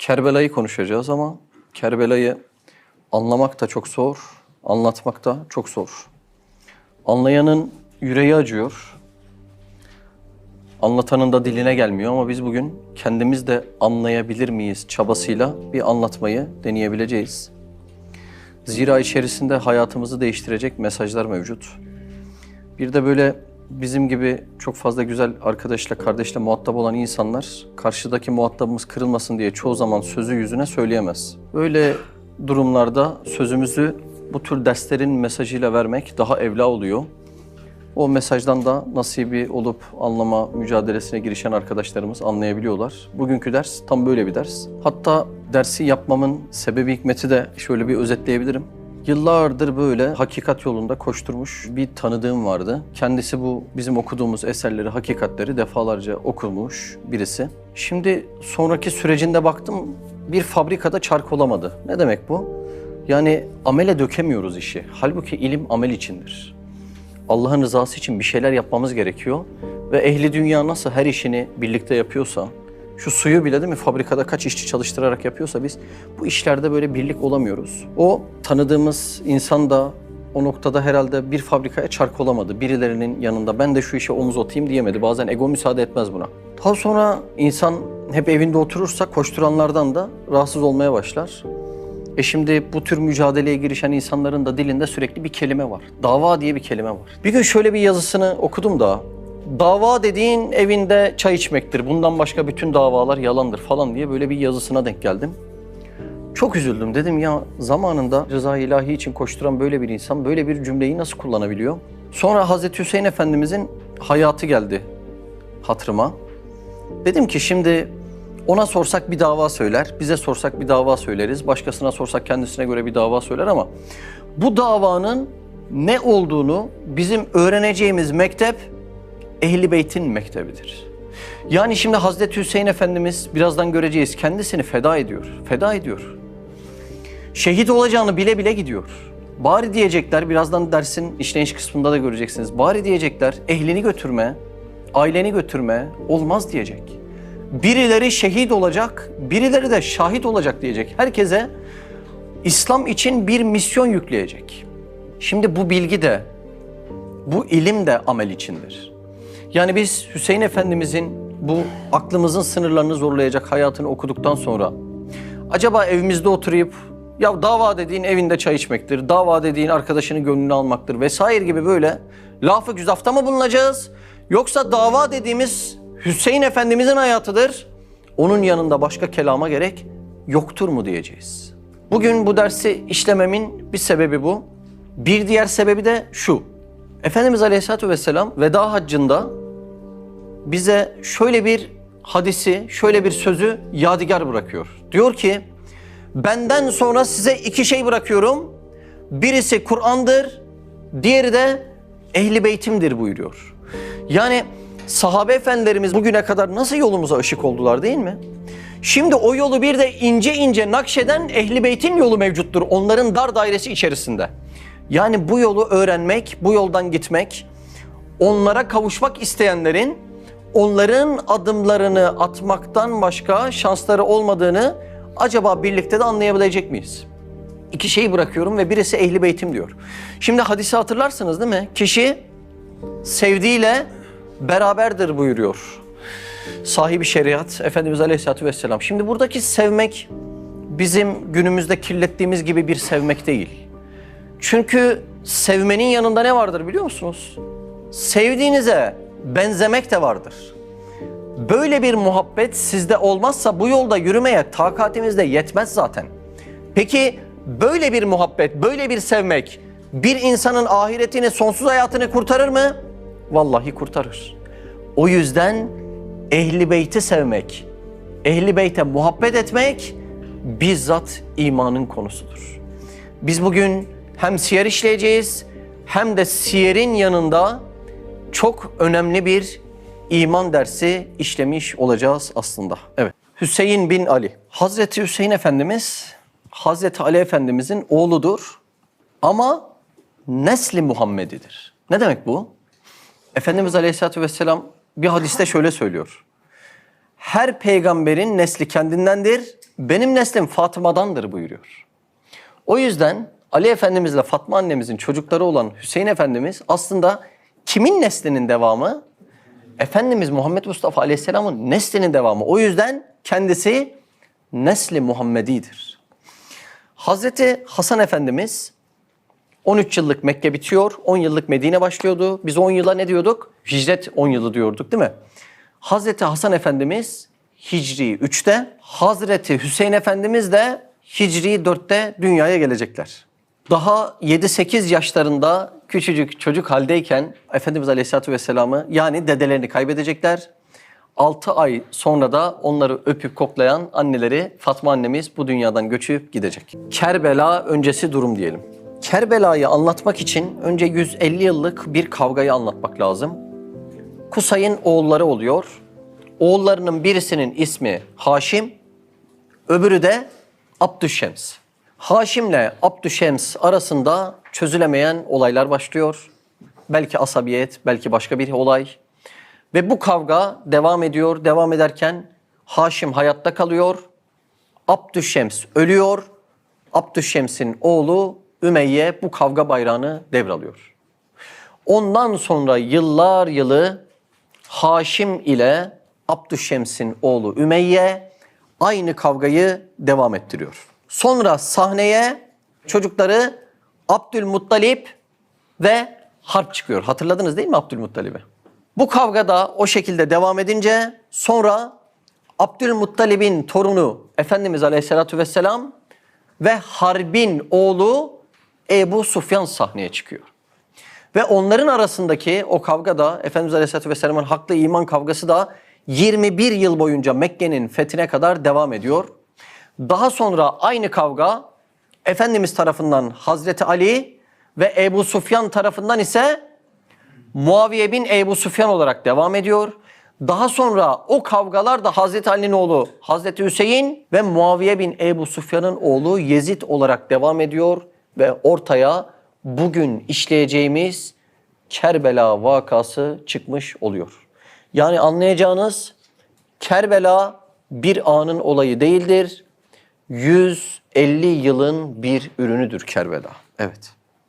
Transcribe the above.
Kerbela'yı konuşacağız ama Kerbela'yı anlamak da çok zor, anlatmak da çok zor. Anlayanın yüreği acıyor. Anlatanın da diline gelmiyor ama biz bugün kendimiz de anlayabilir miyiz çabasıyla bir anlatmayı deneyebileceğiz. Zira içerisinde hayatımızı değiştirecek mesajlar mevcut. Bir de böyle bizim gibi çok fazla güzel arkadaşla, kardeşle muhatap olan insanlar karşıdaki muhatabımız kırılmasın diye çoğu zaman sözü yüzüne söyleyemez. Böyle durumlarda sözümüzü bu tür derslerin mesajıyla vermek daha evla oluyor. O mesajdan da nasibi olup anlama mücadelesine girişen arkadaşlarımız anlayabiliyorlar. Bugünkü ders tam böyle bir ders. Hatta dersi yapmamın sebebi hikmeti de şöyle bir özetleyebilirim. Yıllardır böyle hakikat yolunda koşturmuş bir tanıdığım vardı. Kendisi bu bizim okuduğumuz eserleri, hakikatleri defalarca okumuş birisi. Şimdi sonraki sürecinde baktım bir fabrikada çark olamadı. Ne demek bu? Yani amele dökemiyoruz işi. Halbuki ilim amel içindir. Allah'ın rızası için bir şeyler yapmamız gerekiyor. Ve ehli dünya nasıl her işini birlikte yapıyorsa, şu suyu bile değil mi fabrikada kaç işçi çalıştırarak yapıyorsa biz bu işlerde böyle birlik olamıyoruz. O tanıdığımız insan da o noktada herhalde bir fabrikaya çark olamadı. Birilerinin yanında ben de şu işe omuz atayım diyemedi. Bazen ego müsaade etmez buna. Daha sonra insan hep evinde oturursa koşturanlardan da rahatsız olmaya başlar. E şimdi bu tür mücadeleye girişen insanların da dilinde sürekli bir kelime var. Dava diye bir kelime var. Bir gün şöyle bir yazısını okudum da dava dediğin evinde çay içmektir. Bundan başka bütün davalar yalandır falan diye böyle bir yazısına denk geldim. Çok üzüldüm. Dedim ya zamanında rıza ilahi için koşturan böyle bir insan böyle bir cümleyi nasıl kullanabiliyor? Sonra Hazreti Hüseyin Efendimizin hayatı geldi hatırıma. Dedim ki şimdi ona sorsak bir dava söyler, bize sorsak bir dava söyleriz, başkasına sorsak kendisine göre bir dava söyler ama bu davanın ne olduğunu bizim öğreneceğimiz mektep Ehli Beyt'in mektebidir. Yani şimdi Hazreti Hüseyin Efendimiz birazdan göreceğiz kendisini feda ediyor. Feda ediyor. Şehit olacağını bile bile gidiyor. Bari diyecekler birazdan dersin işleyiş kısmında da göreceksiniz. Bari diyecekler ehlini götürme, aileni götürme olmaz diyecek. Birileri şehit olacak, birileri de şahit olacak diyecek. Herkese İslam için bir misyon yükleyecek. Şimdi bu bilgi de, bu ilim de amel içindir. Yani biz Hüseyin Efendimizin bu aklımızın sınırlarını zorlayacak hayatını okuduktan sonra acaba evimizde oturup ya dava dediğin evinde çay içmektir, dava dediğin arkadaşının gönlünü almaktır vesaire gibi böyle lafı güzafta mı bulunacağız? Yoksa dava dediğimiz Hüseyin Efendimizin hayatıdır. Onun yanında başka kelama gerek yoktur mu diyeceğiz. Bugün bu dersi işlememin bir sebebi bu. Bir diğer sebebi de şu. Efendimiz Aleyhisselatü Vesselam veda haccında bize şöyle bir hadisi, şöyle bir sözü yadigar bırakıyor. Diyor ki, benden sonra size iki şey bırakıyorum. Birisi Kur'an'dır, diğeri de ehli beytimdir buyuruyor. Yani sahabe efendilerimiz bugüne kadar nasıl yolumuza ışık oldular değil mi? Şimdi o yolu bir de ince ince nakşeden ehli beytin yolu mevcuttur onların dar dairesi içerisinde. Yani bu yolu öğrenmek, bu yoldan gitmek, onlara kavuşmak isteyenlerin onların adımlarını atmaktan başka şansları olmadığını acaba birlikte de anlayabilecek miyiz? İki şeyi bırakıyorum ve birisi ehli beytim diyor. Şimdi hadisi hatırlarsınız değil mi? Kişi sevdiğiyle beraberdir buyuruyor. Sahibi şeriat Efendimiz Aleyhisselatü Vesselam. Şimdi buradaki sevmek bizim günümüzde kirlettiğimiz gibi bir sevmek değil. Çünkü sevmenin yanında ne vardır biliyor musunuz? Sevdiğinize benzemek de vardır. Böyle bir muhabbet sizde olmazsa bu yolda yürümeye takatimiz de yetmez zaten. Peki böyle bir muhabbet, böyle bir sevmek bir insanın ahiretini, sonsuz hayatını kurtarır mı? Vallahi kurtarır. O yüzden ehli beyti sevmek, ehli beyte muhabbet etmek bizzat imanın konusudur. Biz bugün hem siyer işleyeceğiz hem de siyerin yanında çok önemli bir iman dersi işlemiş olacağız aslında. Evet. Hüseyin bin Ali. Hazreti Hüseyin Efendimiz Hazreti Ali Efendimizin oğludur ama nesli Muhammedidir. Ne demek bu? Efendimiz Aleyhisselatü Vesselam bir hadiste şöyle söylüyor. Her peygamberin nesli kendindendir. Benim neslim Fatıma'dandır buyuruyor. O yüzden Ali Efendimizle Fatma annemizin çocukları olan Hüseyin Efendimiz aslında kimin neslinin devamı? Efendimiz Muhammed Mustafa Aleyhisselam'ın neslinin devamı. O yüzden kendisi nesli Muhammedidir. Hazreti Hasan Efendimiz 13 yıllık Mekke bitiyor, 10 yıllık Medine başlıyordu. Biz 10 yıla ne diyorduk? Hicret 10 yılı diyorduk değil mi? Hazreti Hasan Efendimiz Hicri 3'te, Hazreti Hüseyin Efendimiz de Hicri 4'te dünyaya gelecekler. Daha 7-8 yaşlarında küçücük çocuk haldeyken Efendimiz Aleyhisselatü Vesselam'ı yani dedelerini kaybedecekler. 6 ay sonra da onları öpüp koklayan anneleri Fatma annemiz bu dünyadan göçüp gidecek. Kerbela öncesi durum diyelim. Kerbela'yı anlatmak için önce 150 yıllık bir kavgayı anlatmak lazım. Kusay'ın oğulları oluyor. Oğullarının birisinin ismi Haşim, öbürü de Abdüşşems. Haşim'le Abdüşşems arasında çözülemeyen olaylar başlıyor. Belki asabiyet, belki başka bir olay. Ve bu kavga devam ediyor. Devam ederken Haşim hayatta kalıyor. Abdüşşems ölüyor. Abdüşşems'in oğlu Ümeyye bu kavga bayrağını devralıyor. Ondan sonra yıllar yılı Haşim ile Abdüşşems'in oğlu Ümeyye aynı kavgayı devam ettiriyor. Sonra sahneye çocukları Abdülmuttalip ve Harp çıkıyor. Hatırladınız değil mi Abdülmuttalip'i? Bu kavga da o şekilde devam edince sonra Abdülmuttalib'in torunu Efendimiz Aleyhisselatü Vesselam ve Harbin oğlu Ebu Sufyan sahneye çıkıyor. Ve onların arasındaki o kavga da Efendimiz Aleyhisselatü Vesselam'ın haklı iman kavgası da 21 yıl boyunca Mekke'nin fethine kadar devam ediyor. Daha sonra aynı kavga Efendimiz tarafından Hazreti Ali ve Ebu Sufyan tarafından ise Muaviye bin Ebu Süfyan olarak devam ediyor. Daha sonra o kavgalar da Hazreti Ali'nin oğlu Hazreti Hüseyin ve Muaviye bin Ebu Süfyan'ın oğlu Yezid olarak devam ediyor ve ortaya bugün işleyeceğimiz Kerbela vakası çıkmış oluyor. Yani anlayacağınız Kerbela bir anın olayı değildir. 150 yılın bir ürünüdür Kerbela. Evet.